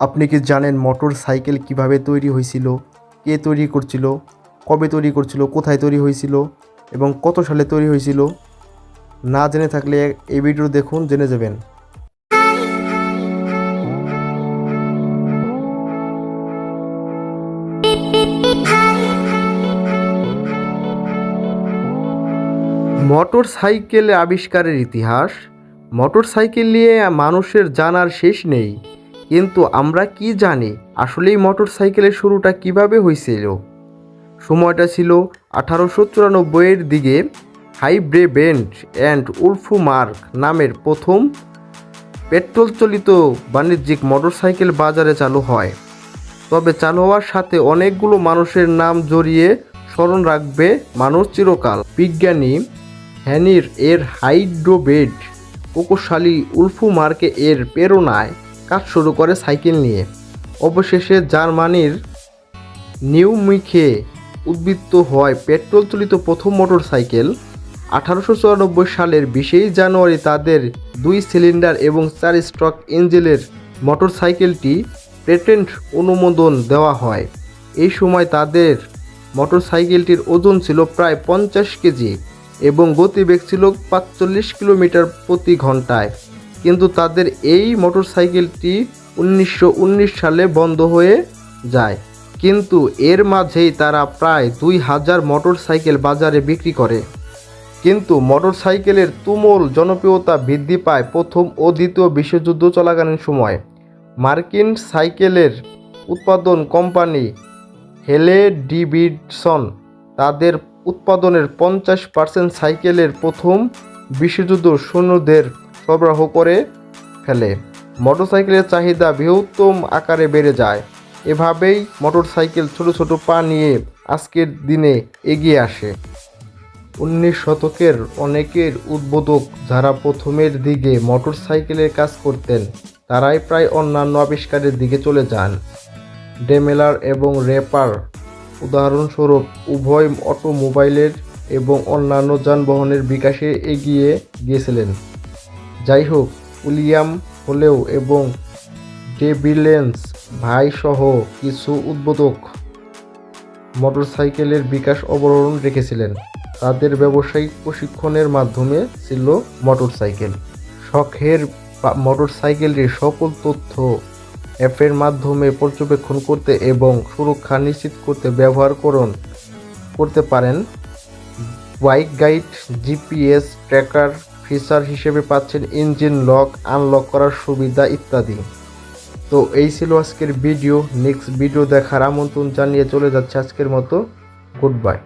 আপনি কি জানেন মোটর সাইকেল কীভাবে তৈরি হয়েছিল? কে তৈরি করছিল? কবে তৈরি করছিল? কোথায় তৈরি হয়েছিল? এবং কত সালে তৈরি হয়েছিল? না জেনে থাকলে এই ভিডিও দেখুন, জেনে যাবেন। মোটর সাইকেল আবিষ্কারের ইতিহাস। মোটর সাইকেল নিয়ে মানুষের জানার শেষ নেই। কিন্তু আমরা কি জানি, আসলেই মোটর সাইকেলের শুরুটা কীভাবে হয়েছিল সময়টা ছিল আঠারোশো চুরানব্বইয়ের দিকে হাইব্রেবেন্ট অ্যান্ড উলফু মার্ক নামের প্রথম পেট্রোল চালিত বাণিজ্যিক মোটরসাইকেল বাজারে চালু হয়। তবে চালু হওয়ার সাথে অনেকগুলো মানুষের নাম জড়িয়ে স্মরণ রাখবে মানুষ চিরকাল। বিজ্ঞানী হ্যানির এর হাইড্রোবেড প্রকৌশলী উলফু মার্কে এর প্রেরণায় কাজ শুরু করে সাইকেল নিয়ে। অবশেষে জার্মানির নিউমিখে উদ্বৃত্ত হয় পেট্রোল চালিত প্রথম মোটর সাইকেল আঠারোশো চুরানব্বই সালের বিশেই জানুয়ারি তাদের দুই সিলিন্ডার এবং চার স্ট্রক ইঞ্জিনের মোটর সাইকেলটি পেটেন্ট অনুমোদন দেওয়া হয়। এই সময় তাদের মোটর সাইকেলটির ওজন ছিল প্রায় পঞ্চাশ কেজি এবং গতিবেগ ছিল পাঁচচল্লিশ কিলোমিটার প্রতি ঘন্টায়। কিন্তু তাদের এই মোটর সাইকেলটি উনিশশো উনিশ সালে বন্ধ হয়ে যায়। কিন্তু এর মাঝেই তারা প্রায় দুই হাজার মোটর সাইকেল বাজারে বিক্রি করে। কিন্তু মোটরসাইকেলের তুমুল জনপ্রিয়তা বৃদ্ধি পায় প্রথম ও দ্বিতীয় বিশ্বযুদ্ধ চলাকালীন সময়। মার্কিন সাইকেলের উৎপাদন কোম্পানি হেলে ডিভিডসন তাদের উৎপাদনের পঞ্চাশ পার্সেন্ট সাইকেলের প্রথম বিশ্বযুদ্ধ সৈন্যদের সরবরাহ করে ফেলে। মোটরসাইকেলের চাহিদা বৃহত্তম আকারে বেড়ে যায়। এভাবেই মোটরসাইকেল ছোট ছোট পা নিয়ে আজকের দিনে এগিয়ে আসে। উনিশ শতকের অনেকের উদ্বোধক যারা প্রথমের দিকে মোটর সাইকেলের কাজ করতেন, তারাই প্রায় অন্যান্য আবিষ্কারের দিকে চলে যান। ডেমেলার এবং রেপার উদাহরণস্বরূপ উভয় অটোমোবাইলের এবং অন্যান্য যানবাহনের বিকাশে এগিয়ে গিয়েছিলেন। যাই হোক উইলিয়াম হলেও এবং ডেভিলেন্স ভাইসহ কিছু উদ্বোধক মোটরসাইকেলের বিকাশ অবলম্বন রেখেছিলেন। তাদের ব্যবসায়িক প্রশিক্ষণের মাধ্যমে ছিল মোটরসাইকেল। শখের মোটরসাইকেলটির সকল তথ্য অ্যাপের মাধ্যমে পর্যবেক্ষণ করতে এবং সুরক্ষা নিশ্চিত করতে ব্যবহার করুন, করতে পারেন। Bike guide, GPS, tracker feature হিসেবে পাচ্ছেন ইঞ্জিন লক, আনলক করার সুবিধা ইত্যাদি। তো এই ছিল আজকের ভিডিও। নেক্সট ভিডিও দেখার আমন্ত্রণ জানিয়ে চলে যাচ্ছে আজকের মতো। Good bye